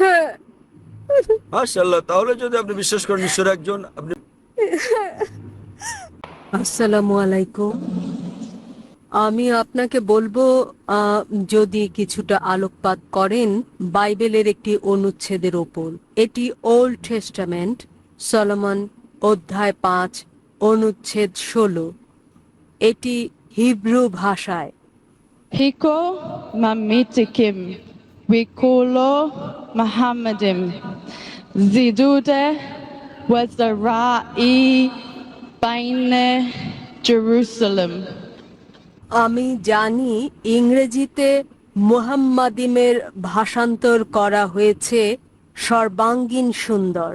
হ্যাঁ মাশাল্লাহ তাহলে যদি আপনি বিশ্বাস করেন ঈশ্বর একজন আপনি আসসালামু আলাইকুম। আমি আপনাকে বলব যদি কিছুটা আলোকপাত করেন বাইবেলের একটি অনুচ্ছেদের ওপর। এটি ওল্ড টেস্টামেন্ট সলমন অধ্যায় পাঁচ অনুচ্ছেদ ষোলো। এটি হিব্রু ভাষায়। Hiko mamitikim, wikulo Muhammadim, zidude wazarai baine Jerusalem. আমি জানি ইংরেজিতে মুহাম্মাদিমের ভাষান্তর করা হয়েছে সর্বাঙ্গীন সুন্দর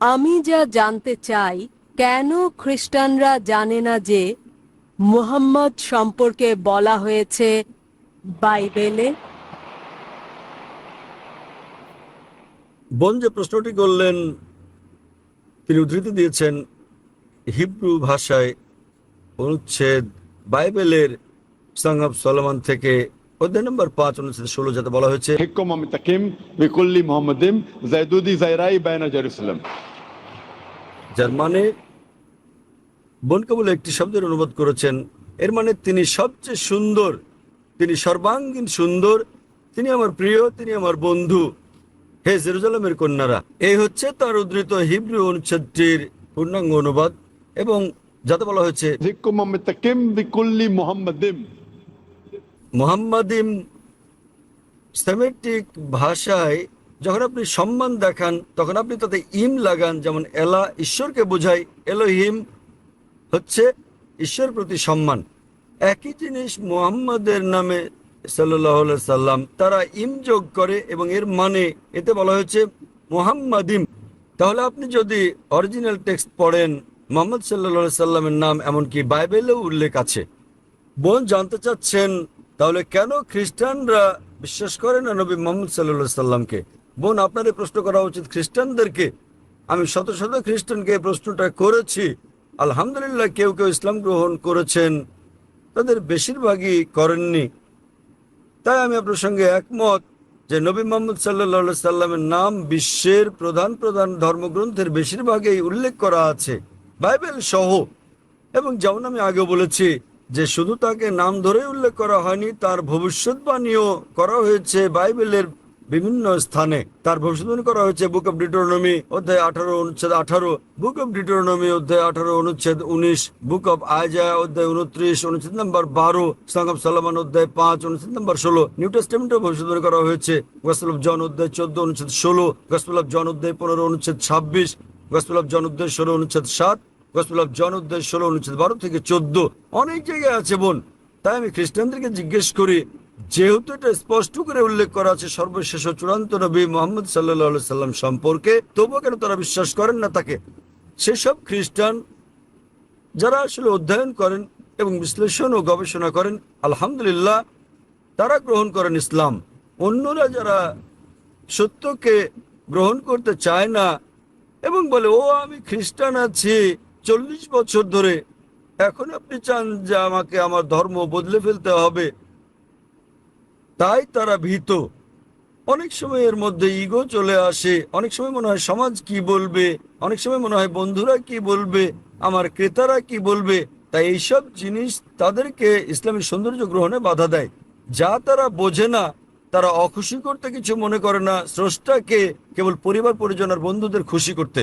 আমি যা জানতে চাই কেন খ্রিস্টানরা জানে না যে মুহাম্মদ সম্পর্কে বলা হয়েছে বাইবেলে বোন যে প্রশ্নটি করলেন তিনি উদ্ধৃতি দিয়েছেন হিব্রু ভাষায় অনুচ্ছেদ বাইবেলের সং সলমান থেকে যার মানে একটি শব্দের অনুবাদ করেছেন এর মানে তিনি সবচেয়ে সুন্দর তিনি সর্বাঙ্গীন সুন্দর তিনি আমার প্রিয় তিনি আমার বন্ধু। হে জেরুজালেমের কন্যারা এই হচ্ছে তার উদ্ধৃত হিব্রু অনুচ্ছেদটির পূর্ণাঙ্গ অনুবাদ এবং যাতে বলা হয়েছে মোহাম্মদিম। সেমেটিক ভাষায় যখন আপনি সম্মান দেখান তখন আপনি তাতে ইম লাগান যেমন এলা ঈশ্বরকে বোঝায় এলোহিম হচ্ছে ঈশ্বর প্রতি সম্মান। একই জিনিস মোহাম্মদের নামে সাল্লাম তারা ইম যোগ করে এবং এর মানে এতে বলা হয়েছে মোহাম্মদিম। তাহলে আপনি যদি অরিজিনাল টেক্সট পড়েন, মোহাম্মদ সাল্লাহ সাল্লামের নাম এমনকি বাইবেলেও উল্লেখ আছে। বোন জানতে চাচ্ছেন, তাহলে কেন খ্রিস্টানরা বিশ্বাস করে না নবী মোহাম্মদ সাল্লা সাল্লামকে বোন আপনার এই প্রশ্ন করা উচিত খ্রিস্টানদেরকে। আমি শত শত খ্রিস্টানকে এই প্রশ্নটা করেছি। আলহামদুলিল্লাহ, কেউ কেউ ইসলাম গ্রহণ করেছেন। তাদের বেশিরভাগই করেননি। তাই আমি আপনার সঙ্গে একমত যে নবী মোহাম্মদ সাল্লা সাল্লামের নাম বিশ্বের প্রধান প্রধান ধর্মগ্রন্থের বেশিরভাগেই উল্লেখ করা আছে, বাইবেল সহ। এবং যেমন আমি আগে বলেছি যে শুধু তাকে নাম ধরেই উল্লেখ করা হয়নি, তার ভবিষ্যৎবাণীও করা হয়েছে বাইবেলের বিভিন্ন স্থানে। তার ভবিষ্যৎবাণী করা হয়েছে বুক অফ ডিটোরনমি অধ্যায় আঠারো, অনুচ্ছেদ আঠারো। বুক অফ ডিটোরনমি অধ্যায় আঠারো, অনুচ্ছেদ উনিশ। বুক অফ আয়জা অধ্যায় উনত্রিশ, অনুচ্ছেদ নম্বর বারো। সং অফ সালমান অধ্যায় পাঁচ, অনুচ্ছেদ নম্বর ষোলো। নিউ টেস্টামেন্টেও ভবিষ্যৎবাণী করা হয়েছে। গসপেল অফ জন অধ্যায় চোদ্দ, অনুচ্ছেদ ষোলো। গসপেল অফ জন অধ্যায় পনেরো, অনুচ্ছেদ ছাব্বিশ। গসপেল অফ জন অধ্যায় ষোলো, অনুচ্ছেদ সাত। গসপেল অফ জন অধ্যায় ষোলো, অনুচ্ছেদ বারো থেকে চোদ্দ। অনেক জায়গায় আছে বোন। তাই আমি খ্রিস্টানদেরকে জিজ্ঞেস করি যেহেতু এটা স্পষ্ট করে উল্লেখ করা আছে, সর্বশেষ ও চূড়ান্ত নবী মোহাম্মদ সাল্লাহ সাল্লাম সম্পর্কে, তবুও কেন তারা বিশ্বাস করেন না তাকে? সেসব খ্রিস্টান যারা আসলে অধ্যয়ন করেন এবং বিশ্লেষণ ও গবেষণা করেন, আলহামদুলিল্লাহ তারা গ্রহণ করেন ইসলাম। অন্যরা যারা সত্যকে গ্রহণ করতে চায় না এবং বলে, ও, আমি খ্রিস্টান আছি, চল্লিশ বছর ধরে, এখন আপনি চান যে আমাকে আমার ধর্ম বদলে ফেলতে হবে। তাই তারা ভীত। অনেক সময় এর মধ্যে ইগো চলে আসে। অনেক সময় মনে হয় সমাজ কি বলবে? অনেক সময় মনে হয় বন্ধুরা কি বলবে? আমার ক্রেতারা কি বলবে? তাই এইসব জিনিস তাদেরকে ইসলামী সৌন্দর্য গ্রহণে বাধা দেয়। যা তারা বোঝে না, তারা অখুশি করতে কিছু মনে করে না। স্রষ্টাকে কেবল পরিবার, পরিজন আর বন্ধুদের খুশি করতে।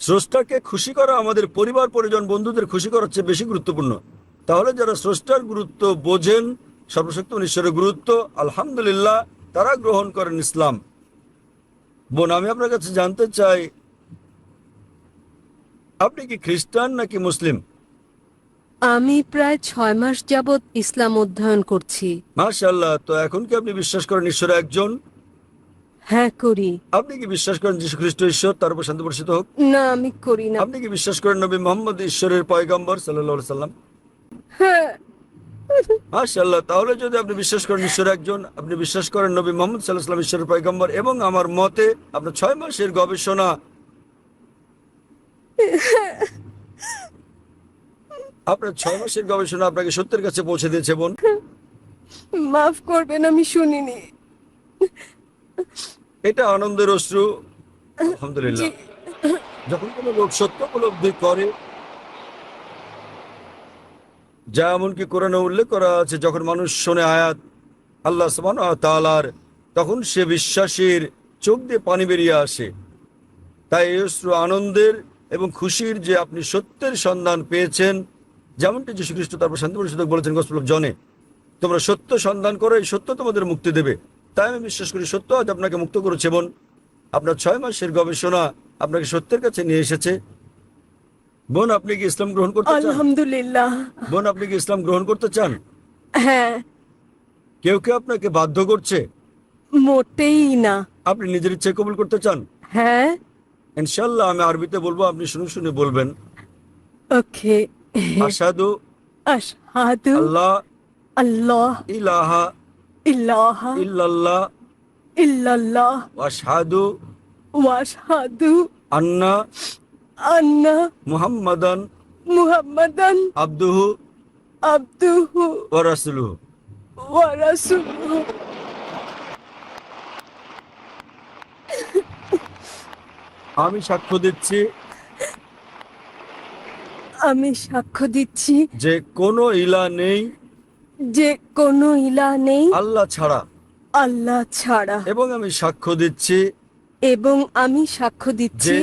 স্রষ্টাকে খুশি করা আমাদের পরিবার, পরিজন, বন্ধুদের খুশি করার চেয়ে বেশি গুরুত্বপূর্ণ। তাহলে যারা স্রষ্টার গুরুত্ব বোঝেন সর্বশক্ত ঈশ্বরের গুরুত্ব আলহামদুলিল্লাহ তারা গ্রহণ করেন ইসলাম। বোন আমি আপনার কাছে জানতে চাই আপনি কি খ্রিস্টান নাকি মুসলিম? আমি প্রায় ছয় মাস যাবৎ ইসলাম অধ্যয়ন করছি। মাশাল্লাহ তো এখন কি আপনি বিশ্বাস করেন ঈশ্বর একজন? হ্যাঁ করি। আপনি কি বিশ্বাস করেন যীশু খ্রিস্ট ঈশ্বর তার উপর শান্তি বর্ষিত হোক? না আমি করি না। আপনি কি বিশ্বাস করেন নবী মোহাম্মদ ঈশ্বরের পয়গম্বর সাল্লাহ সাল্লাম হ্যাঁ মাশাল্লাহ তাহলে যদি আপনি বিশ্বাস করেন ঈশ্বর একজন আপনি বিশ্বাস করেন নবী মোহাম্মদ সাল্লাহ সাল্লাম ঈশ্বরের পয়গম্বর এবং আমার মতে আপনার ছয় মাসের গবেষণা। আপনার ছয় মাসের গবেষণা আপনাকে সত্যের কাছে পৌঁছে দিয়েছে বোন। মাফ করবেন আমি শুনিনি। এটা আনন্দের অশ্রু। আলহামদুলিল্লাহ। যখন কোনো লোক সত্য উপলব্ধি করে যা এমনকি কোরআনে উল্লেখ করা আছে, যখন মানুষ শোনে আয়াত আল্লাহ সমান তালার তখন সে বিশ্বাসের চোখ দিয়ে পানি বেরিয়ে আসে। তাই অশ্রু আনন্দের এবং খুশির যে আপনি সত্যের সন্ধান পেয়েছেন, যেমনটি যীশু খ্রিস্ট তারপর শান্তি পরিষদক বলেছেন, গসপল জনে, তোমরা সত্য সন্ধান করো এই সত্য তোমাদের মুক্তি দেবে। তাই আমি বিশ্বাস করি সত্য আজ আপনাকে মুক্ত করেছে, বোন। আপনার ছয় মাসের গবেষণা আপনাকে সত্যের কাছে নিয়ে এসেছে। বোন আপনি কি ইসলাম গ্রহণ করতে চান? আলহামদুলিল্লাহ। বোন আপনি কি ইসলাম গ্রহণ করতে চান? হ্যাঁ। কেউ কেউ আপনাকে বাধ্য করছে? মোটেই না। আপনি নিজের ইচ্ছে কবুল করতে চান? হ্যাঁ। ইনশাল্লাহ আমি আরবিতে বলব আপনি শুনে শুনে বলবেন। ওকে। আসাদু আশহাদু আল্লাহ। আল্লাহ। ইলাহা। ইলাহা। ইল্লাল্লাহ। ইল্লাল্লাহ। আশহাদু ওয়াশহাদু। আন্না। আন্না মুহাম্মাদান মুহাম্মাদান আব্দুহু আবদুহু ওয়া রাসূলুহু। ওয়া রাসূলুহু। আমি সাক্ষ্য দিচ্ছি আমি সাক্ষ্য দিচ্ছি যে কোনো ইলা নেই যে কোনো ইলা নেই আল্লাহ ছাড়া। আল্লাহ ছাড়া। এবং আমি সাক্ষ্য দিচ্ছি এবং আমি সাক্ষ্য দিচ্ছি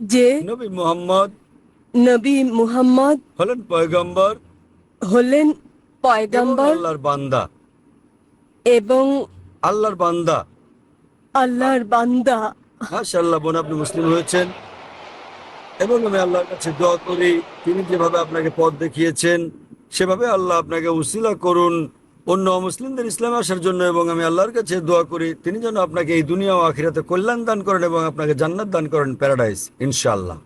যে- নবী মুহাম্মদ নবী মুহাম্মদ হলেন পয়গম্বর হলেন এবং পয়গম্বর আল্লাহর বান্দা। এবং আল্লাহর বান্দা। আল্লাহর বান্দা। মাশাআল্লাহ বোন আপনি মুসলিম হয়েছেন এবং আমি আল্লাহর কাছে দোয়া করি তিনি যেভাবে আপনাকে পথ দেখিয়েছেন সেভাবে আল্লাহ আপনাকে উসিলা করুন। অন্য মুসলিমদের ইসলামে আসার জন্য এবং আমি আল্লাহর কাছে দোয়া করি, তিনি যেন আপনাকে এই দুনিয়া ও আখিরাতে কল্যাণ দান করেন এবং আপনাকে জান্নাত দান করেন প্যারাডাইস, ইনশাআল্লাহ।